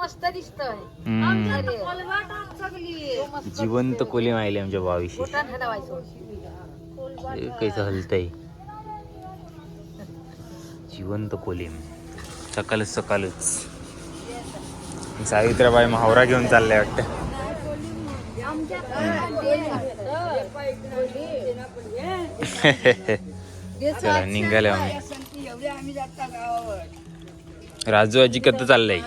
मस्त दिसतोय. जिवंत कोली माहिले आमच्या बावीशी कैसे हलतय. जिवंत कोलीम सकाळच सकाळच सावित्रीबाई मावरा घेऊन चाललाय वाटतं. चला निघाले आम्ही. राजू आजी कत चाललंय?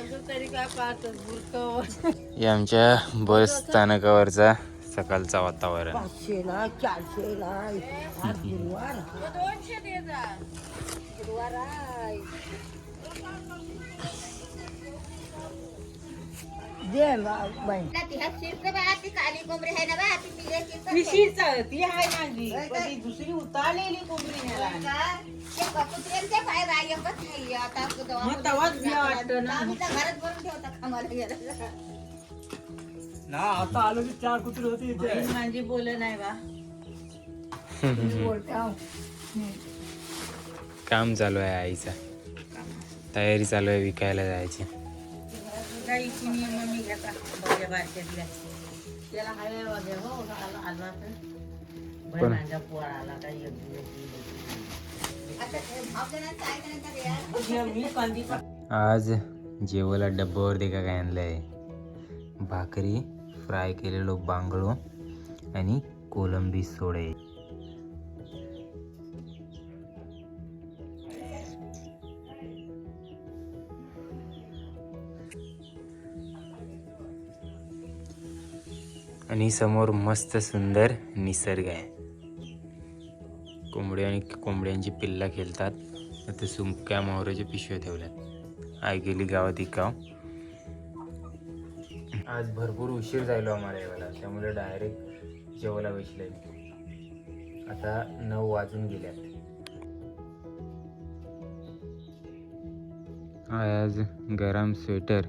हे आमच्या बस स्थानकावरचा सकाळचा वातावरण. पाचशेला चारशेला आज गुरुवार. दे बा- बाई. पिशीच ती आहे माझी पण ती दुसरी उतारलेली कोंबडी नेला मग तवाच घ्या वाटतं ना. ना आता आलो की चार कुत्री होती इथे. बहीण माझी बोल नाही बा. काम चालू आहे आईचा. तयारी चालू आहे विकायला जायची. गाईची नियम मी घेता. त्याला हवे वगैरे हो आला आला तर काही आज जेवायला डब्यावर दे का काय आणलंय? भाकरी फ्राय केलेलो बांगडो आणि कोलंबी सोडे. आणि समोर मस्त सुंदर निसर्ग आहे. कोंबड्या आणि कोंबड्यांची पिल्ला खेळतात. ते सुमक्या मोहऱ्याच्या पिशव्या ठेवल्यात. आय गेली गावात इकाव. आज भरपूर उशीर जायलो आम्हाला यावेळेला त्यामुळे डायरेक्ट जेवायला बसले आता नऊ वाजून गेल्यात. आज गरम स्वेटर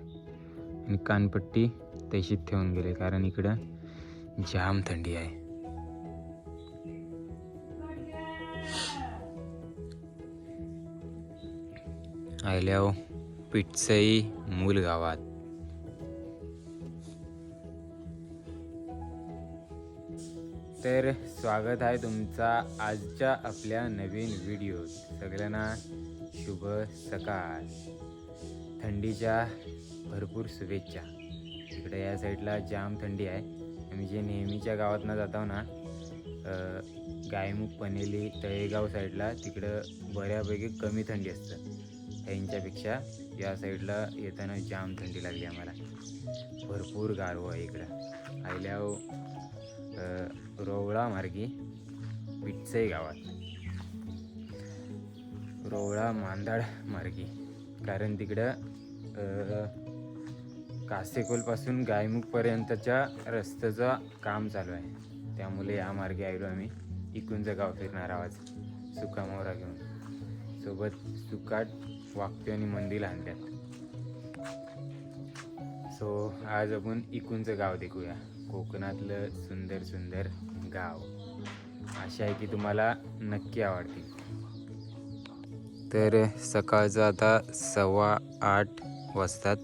आणि कानपट्टी तशीच ठेवून गेले. कारण इकडं जाम थंडी आहे. आयल्याव हो, पिटसई मूल गावात. तर स्वागत आहे तुमचा आजच्या आपल्या नवीन व्हिडिओ सगळ्यांना शुभ सकाळ. थंडीच्या भरपूर शुभेच्छा. इकडे या साईडला जाम थंडी आहे. आम्ही जे नेहमीच्या गावातनं जातो ना गायमुख पनेली तळेगाव साईडला तिकडं बऱ्यापैकी कमी थंडी असतं. त्यांच्यापेक्षा या साईडला येताना जाम थंडी लागली आम्हाला. भरपूर गारव आहे इकडं. आयल्याव रोवळा मार्गी पिटसई गावात. रोवळा मांदाड मार्गी. कारण तिकडं कासेकोलपासून गायमुखपर्यंतच्या रस्त्याचं काम चालू आहे. त्यामुळे या मार्गे आलो आम्ही. इकूनचं गाव फिरणार आवाज. सुका मोहरा घेऊन. सोबत सुकाट वाक्य आणि मंदिर आणल्यात. सो आज आपण इकूनचं गाव देखूया. कोकणातलं सुंदर सुंदर गाव. आशा आहे की तुम्हाला नक्की आवडतील. तर सकाळचं आता सव्वा आठ वाजतात.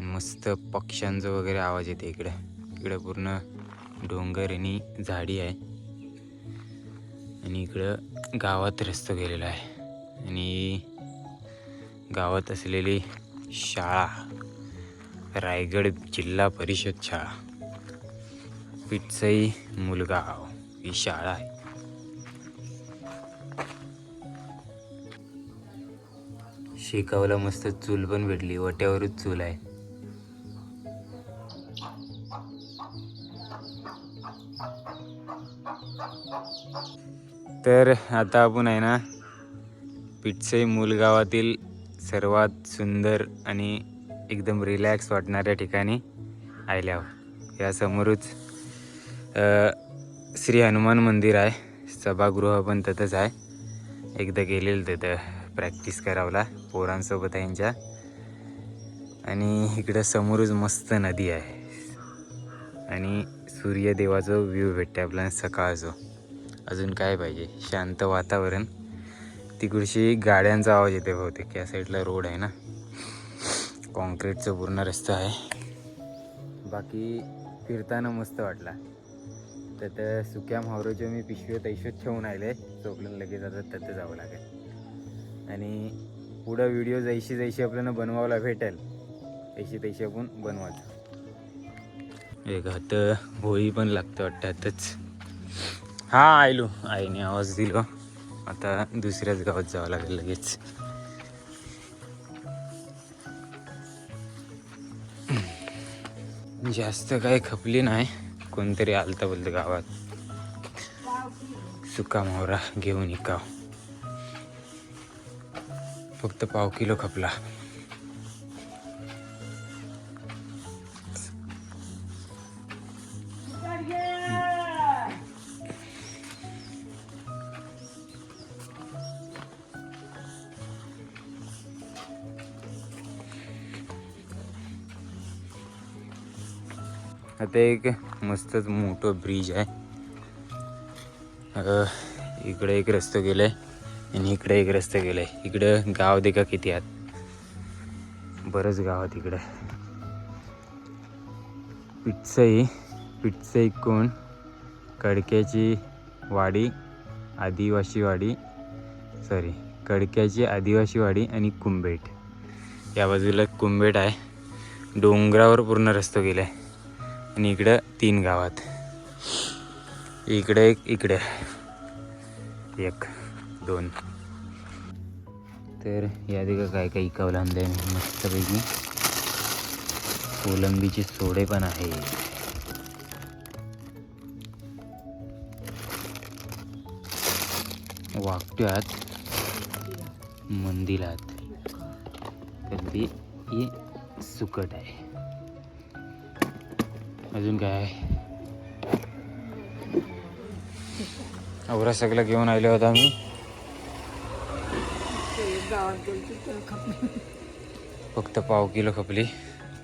मस्त पक्ष्यांचं वगैरे आवाज येते इकडं. इकडं पूर्ण डोंगर आणि झाडी आहे. आणि इकडं गावात रस्तो गेलेला आहे. आणि गावात असलेली शाळा रायगड जिल्हा परिषद शाळा पिटसई मुलगाव ही शाळा आहे. शेकावला मस्त चूल पण भेटली वट्यावरच चूल आहे. तर आता आपण आहे ना पिटसई मूलगावातील सर्वात सुंदर आणि एकदम रिलॅक्स वाटणाऱ्या ठिकाणी आले आहोत. यासमोरच श्री हनुमान मंदिर आहे. सभागृह पण तिथंच आहे. एकदा गेलेलं तिथं प्रॅक्टिस करावला पोरांसोबत यांच्या. आणि इकडं समोरच मस्त नदी आहे. आणि सूर्यदेवाचं व्ह्यू भेटते आपल्याला सकाळचं. अजून काय पाहिजे? शांत वातावरण. तिकडशी गाड्यांचा आवाज येते बहुतेक. या साईडला रोड आहे ना. काँक्रीटचं पूर्ण रस्ता आहे. बाकी फिरताना मस्त वाटला. तर त्या सुक्या मावरोच्या मी पिशव्या तैशोच ठेवून आले चोपलं लगेच आता त्यात जावं लागेल. आणि पुढं व्हिडिओ जैशी जैशी आपल्याला बनवायला भेटेल तैशी तैशी आपण बनवायचं. एक हात होळी पण लागतं वाटतं आताच. हा आयलो. आईने आवाज दिलो. आता दुसऱ्याच गावात जावं लागेल लगेच. जास्त काही खपली नाही. कोणतरी आलता बोलतं गावात. सुका मोहरा घेऊन इकाव फक्त पाव किलो खपला. आता एक मस्तच मोठं ब्रिज आहे. इकडे एक रस्ता गेलाय आणि इकडे एक रस्ता गेलाय. इकडं गाव देखा किती आहात? बरंच गाव आहे तिकडं पिटसई पिटसई कोण? कडक्याची वाडी आदिवासी वाडी सॉरी कडक्याची आदिवासी वाडी आणि कुंभेट. या बाजूला कुंभेट आहे. डोंगरावर पूर्ण रस्ता गेलाय. आणि इकडं तीन गावात. इकडे एक इकडे. एक दोन. तर या दिगा काय काय इकावलं मस्तपैकी कोलंबीचे सोडे पण आहे वाकट्यात मंदिरात. तर ते सुकट आहे. अजून काय आहे? आवरा सगळं घेऊन आलो होतो आम्ही. फक्त पाव किलो खपली.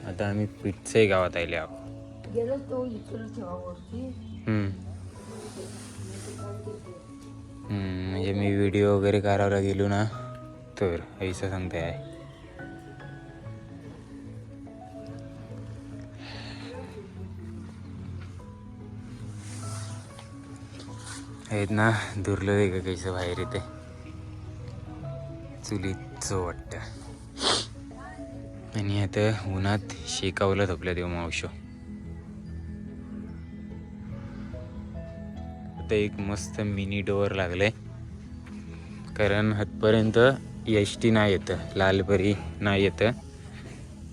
आता आम्ही पिठचंही गावात आले आहोत. म्हणजे मी व्हिडिओ वगैरे करायला गेलो ना तर ऐसा सांगते आहे. आहेत ना दुर्लभ आहे का कैसं बाहेर येते चुलीचं वाटतं आणि आता उन्हात शेकावलं थपल्या देव मावशो आता एक मस्त मिनी डोअर लागले कारण हातपर्यंत एस टी नाही येतं लालपरी नाही येतं.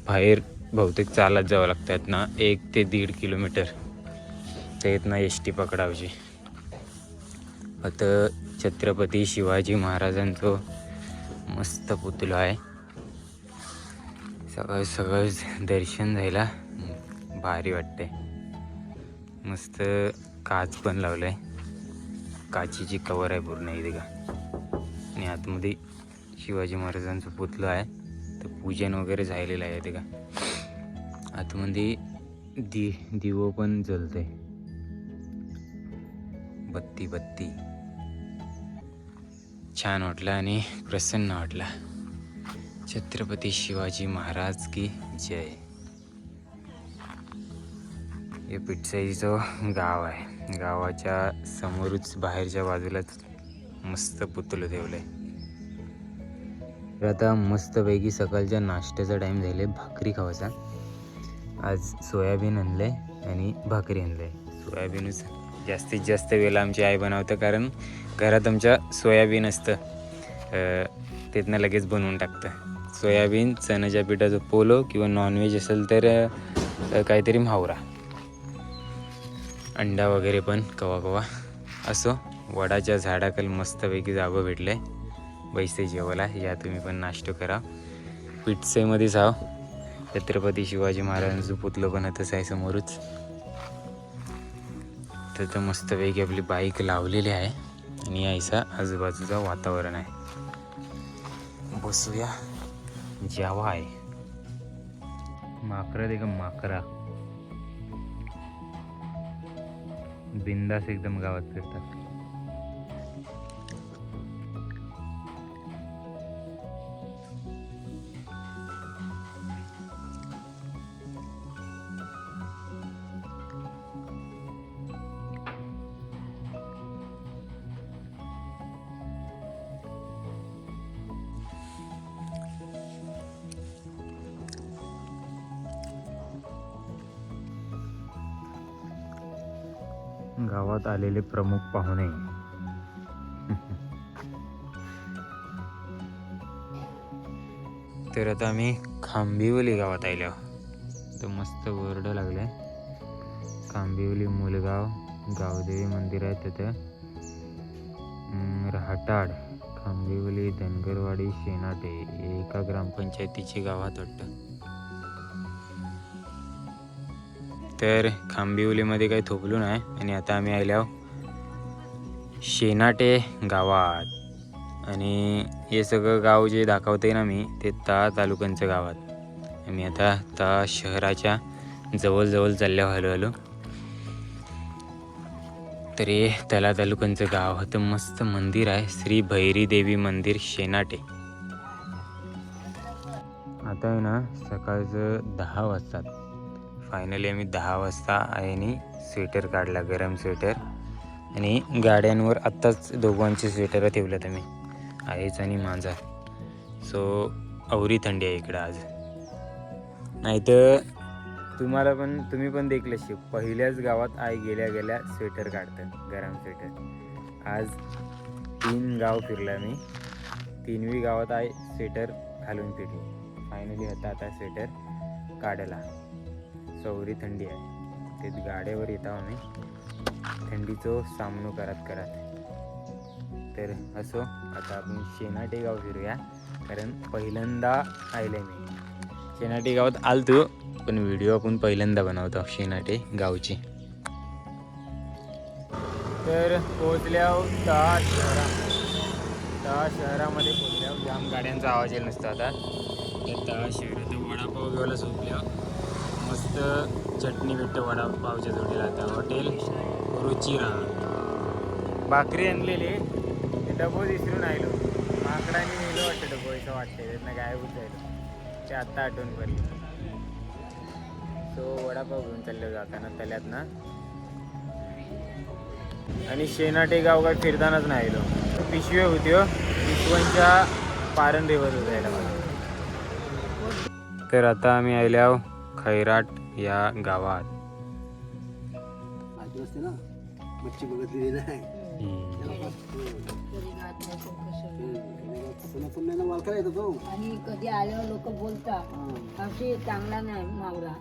बाहेर बहुतेक चालत जावं लागतात ना एक ते दीड किलोमीटर. ते ना एस टी पकडावची आता छत्रपती शिवाजी महाराजांचं मस्त पुतळं आहे. सगळं सगळं दर्शन झायला भारी वाटते मस्त काच पण लावलंय. काचीची कवर आहे पूर्ण इथे का? आणि आतमध्ये शिवाजी महाराजांचं पुतलं आहे. तर पूजन वगैरे झालेलं आहे इथे का? आतमध्ये दि दिवो पण जलते बत्ती बत्ती. छान वाटलं आणि प्रसन्न वाटला. छत्रपती शिवाजी महाराज की जय. हे पिटसाईचं गाव आहे. गावाच्या समोरच बाहेरच्या बाजूलाच मस्त पुतलं ठेवलंय. तर आता मस्तपैकी सकाळच्या नाश्त्याचा टाईम झाले भाकरी खावायचा. आज सोयाबीन आणलंय आणि भाकरी आणलंय. सोयाबीनच जास्तीत जास्त वेळेला आमची आई बनवतं कारण घरात आमच्या सोयाबीन असतं. तिथनं लगेच बनवून टाकतं. सोयाबीन चण्याच्या पिठाचं पोलो किंवा नॉनव्हेज असेल तर काहीतरी म्हावरा. अंडा वगैरे पण कवा कवा असो वडाच्या झाडाखाली मस्तपैकी जागं भेटलं. आहे बैसे जेवायला या तुम्ही पण नाश्तो करा. पिठसेमध्येच आहो छत्रपती शिवाजी महाराजांचं पुतलं पण तसं आहे समोरच तर तर मस्तपैकी आपली बाईक लावलेली आहे. आणि यायचा आजूबाजूचा वातावरण आहे. बसूया. जावा आहे. माकरा दे का माकरा. बिंदास एकदम गावात फिरतात. गावात आलेले प्रमुख पाहुणे. तर आता आम्ही खांबिवली गावात आलो तर मस्त वर्ड लागले खांबिवली मुलगाव गावदेवी मंदिर आहे तिथं. राहटाड खांबिवली धनगरवाडी शेनाटे एका ग्रामपंचायतीची गावात वाटतं. तर खांबिवलीमध्ये काही थोपलो नाही आणि आता आम्ही आलो शेनाटे गावात. आणि हे सगळं गाव जे दाखवते ना मी ते ता तालुक्यांचं गावात. मी आता ता शहराच्या जवळजवळ चालल्या हलो हलो तर हे तला तालुक्यांचं गाव होतं. मस्त मंदिर आहे. श्री भैरी देवी मंदिर शेनाटे. आता आहे ना सकाळचं दहा वाजतात. फायनली आम्ही दहा वाजता आईने स्वेटर काढला गरम स्वेटर आणि गाड्यांवर आत्ताच दोघांचे स्वेटर ठेवलेत आम्ही. आईच आणि माझा. सो अवरी थंडी आहे इकडं आज. नाही तर तुम्हाला पण तुम्ही पण देखले शे पहिल्याच गावात आई गेल्या गेल्या स्वेटर काढतं गरम स्वेटर आज तीन गाव फिरला मी तीनवी गावात आई स्वेटर घालून फिरली. फायनली होता आता स्वेटर काढला सौरी थंडी आहे. ते गाड्यावर येतो आम्ही. थंडीचो सामनो करत करत. तर असो आता आपण शेनाटे गाव फिरूया. कारण पहिल्यांदा आले मी. शेनाटे गावात आलतो पण व्हिडिओ आपण पहिल्यांदा बनवतो शेनाटे गावची. तर पोहोचल्या हो दहा शहरा. दहा शहरामध्ये पोहोचल्या हो. जाम गाड्यांचा आवाज येईल नसतो आता. तर दहा शहरात वडापाव घ्यायला झोपल्या हो. मस्त चटणी भेटतं वडापावच्या जोडीला आता हॉटेल रुचिरा भाकरी आणलेली ते डबो विसरून आलो. माकडाने नेलो वाटतं डबो असं वाटतं त्यांना गायबच जायलो ते आत्ता आठवण पडली. सो वडापाव घेऊन चाललो जाताना तल्यात ना आणि शेनाटे गाव काय फिरतानाच नाही आलो. पिशव्या होती हो. पारण पारंबीवर जायला मला तर आता आम्ही आल्या खैराट या गावात. मच्छी बघितलेली नाही. आणि कधी आल्यावर लोक बोलतात अशी चांगला नाही मावरा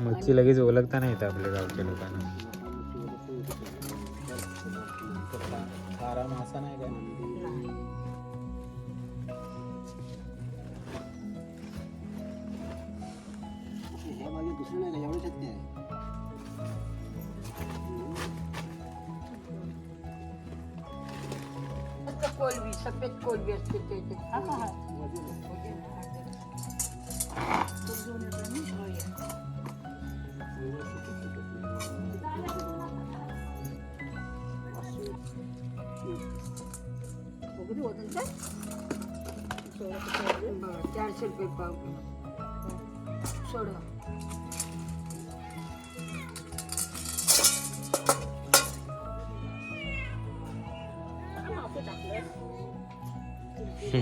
मच्छी लगेच ओळखता नाही येतं आपल्या गावच्या लोकांना. दुसरं नाही का एवढं शक्य आहे कोलबी सफेद कोलबी असते त्याच्यात चारशे रुपये पाव सोडा ही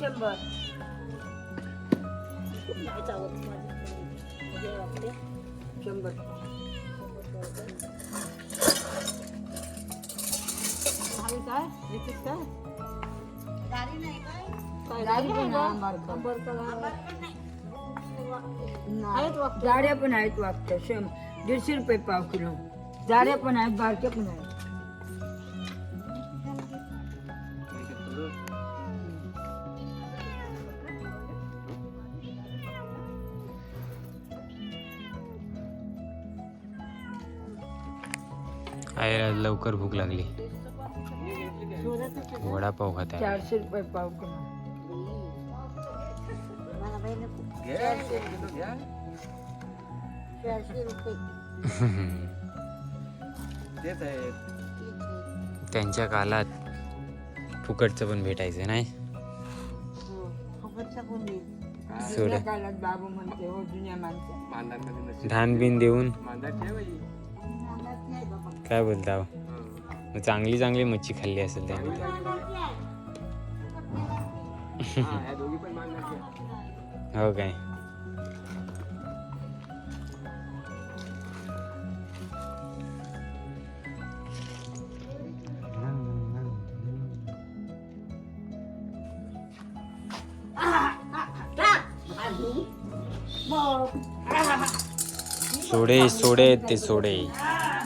शंभर शंभर भावी काय काय पण आहेत जाड्या पण आहेत वागत्या शंभर. दीडशे रुपये पाव किलो. जाड्या पण आहेत बारक्या पण आहेत. आईला लवकर भूक लागली. वडापाव खात आहे. चारशे रुपये पाव आहे त्यांच्या कालात फुकटचं पण भेटायचं नाही? सोडा. जुन्या काळात बाबू म्हणते हो नसते धान बिन देऊन. काय बोलता हो? चांगली चांगली मच्छी खाल्ली असेल त्याने. हो काय? सोडे सोडे ते सोडे.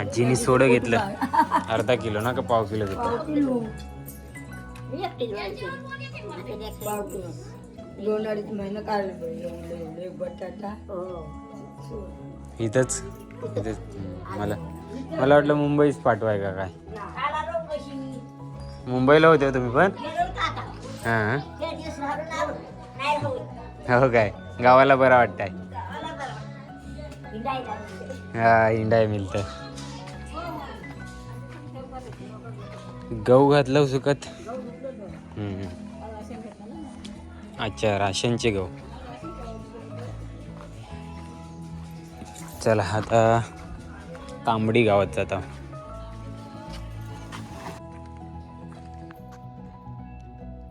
आजीने सोडं घेतलं. अर्धा किलो ना का पाव किलो घेतलं? मी एकटी जेवायची. दोन अडीच महिने काढले बटाटा. इथंच? इथंच. मला मला वाटलं मुंबईच पाठवाय का काय? मुंबईला होते हो तुम्ही पण? हां हो काय? गावाला बरं वाटतंय. हा इंडाय मिळत गहू घातलं सुकत? अच्छा राशनचे गहू. चला आता तांबडी गावात जाता.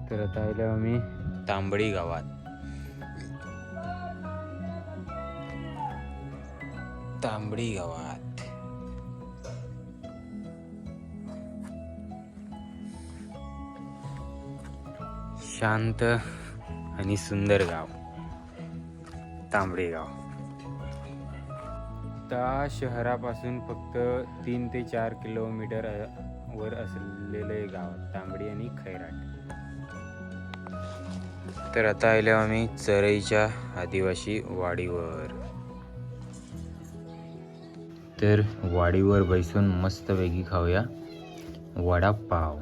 तर आता आलो आम्ही तांबडी गावात. तांबडी गावात. शांत आणि सुंदर गाव. तांबडी गाव. त्या शहरापासून फक्त तीन ते चार किलोमीटर वर असलेले गाव तांबडी आणि खैराट. तर आता आलो आम्ही चरईच्या आदिवासी वाडीवर. तर वाडीवर बैसून मस्तपैकी खाऊया वडापाव.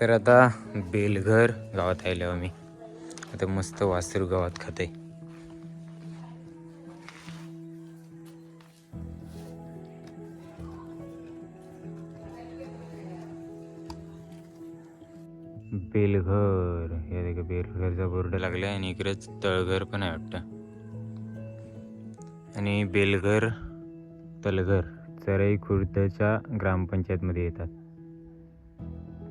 तर आता बेलघर गावात आलो आम्ही. आता मस्त वासरू गावात खाते. बेलघर. हे देखा बेलघरचा बोर्ड लागला आणि इकडेच तळघर पण आहे वाटतं. आणि बेलघर तलघर चरई खुर्दच्या ग्रामपंचायतमध्ये येतात.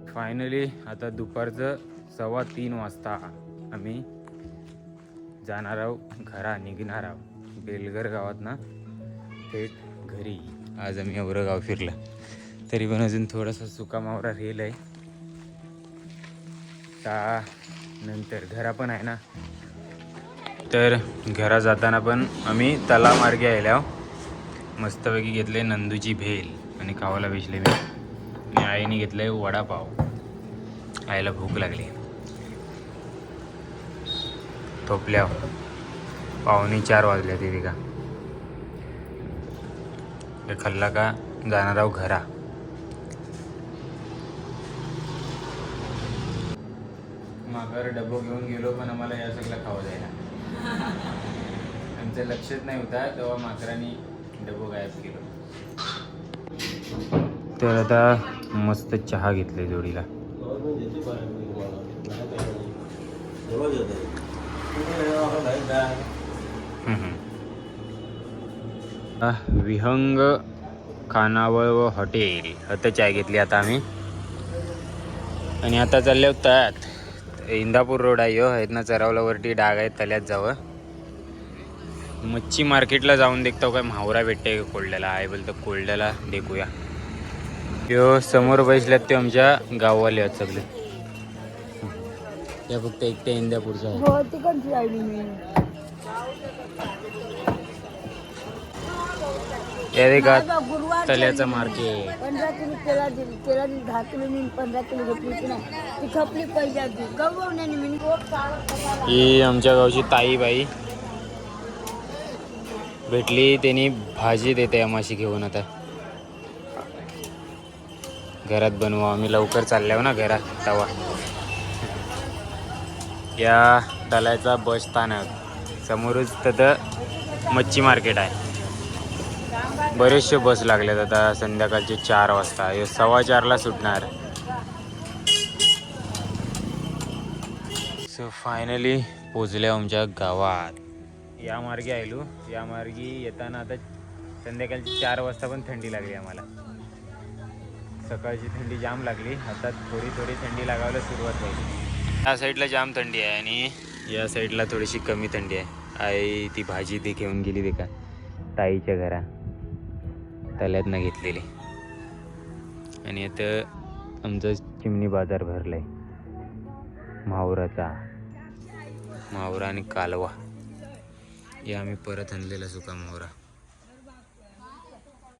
फायनली आता दुपारचं सव्वा तीन वाजता आम्ही जाणार आहोत घरा निघणार आहोत. बेलघर गावात ना थेट घरी. आज आम्ही एवढं गाव फिरलं. तरी पण अजून थोडासा सुकामावरा रेल आहे. त्या नंतर घरा पण आहे ना. तर घरा जाताना पण आम्ही तलामार्गे आल्या मस्तपैकी घेतले नंदूची भेल आणि खावाला बेचले मी. आणि आईने घेतले वडापाव. आईला भूक लागली. थोपल्या. पाहुणे चार वाजले तिथे का खाल्ला का जाणार आहो घरा. माघार डबो घेऊन गेलो पण आम्हाला या सगळं खावं जायला. आमचं लक्षच नाही होता तेव्हा माकरांनी डबो गायब केलो. तर आता मस्त चहा घेतले जोडीला. विहंग खानावळ व हॉटेल. हत चाय घेतली आता आम्ही. आणि आता चालले होतात. इंदापूर रोड आहे हो आहेत ना चरावलावरती डाग आहेत तल्यात जावं. मच्छी मार्केटला जाऊन देखतो काय म्हावरा भेटते कोल्ड्याला? आहे बोलतं कोल्ड्याला देखूया. त्यो समोर बसल्यात ते आमच्या गाववाले आहेत सगळे. त्या फक्त एकट्या इंदापूरच्या आहेत. हो या गुरुवार तल्याचं मार्केट पंधरा किलो तेला दिली तेला दिली दहा किलो मी पंधरा किलो घेतली की नाही ती खपली आधी मी चालत ही आमच्या गावची ताईबाई भेटली त्यांनी भाजी देते आम्हाशी घेऊन आता. घरात बनवू आम्ही लवकर चालल्यावर ना घरात तवा. या तलायचा बस स्थानक. समोरच तिथं मच्छी मार्केट आहे. बरेचसे बस लागल्यात आता संध्याकाळचे चार वाजता. हे सव्वा चारला सुटणार. सो फायनली पोचले आमच्या गावात. या मार्गे आयलो. या मार्गी येताना आता संध्याकाळची चार वाजता पण थंडी लागली आम्हाला. सकाळची थंडी जाम लागली. आता थोडी थोडी थंडी लागायला सुरुवात झाली. या साईडला जाम थंडी आहे आणि या साईडला थोडीशी कमी थंडी आहे. आई ती भाजी ती घेऊन गेली ते का? ताईच्या घरा. तल्यातनं घेतलेली. आणि आता आमचा चिमणी बाजार भरला आहे मावराचा. मावरा आणि कालवा. हे आम्ही परत आणलेला सुका मावरा.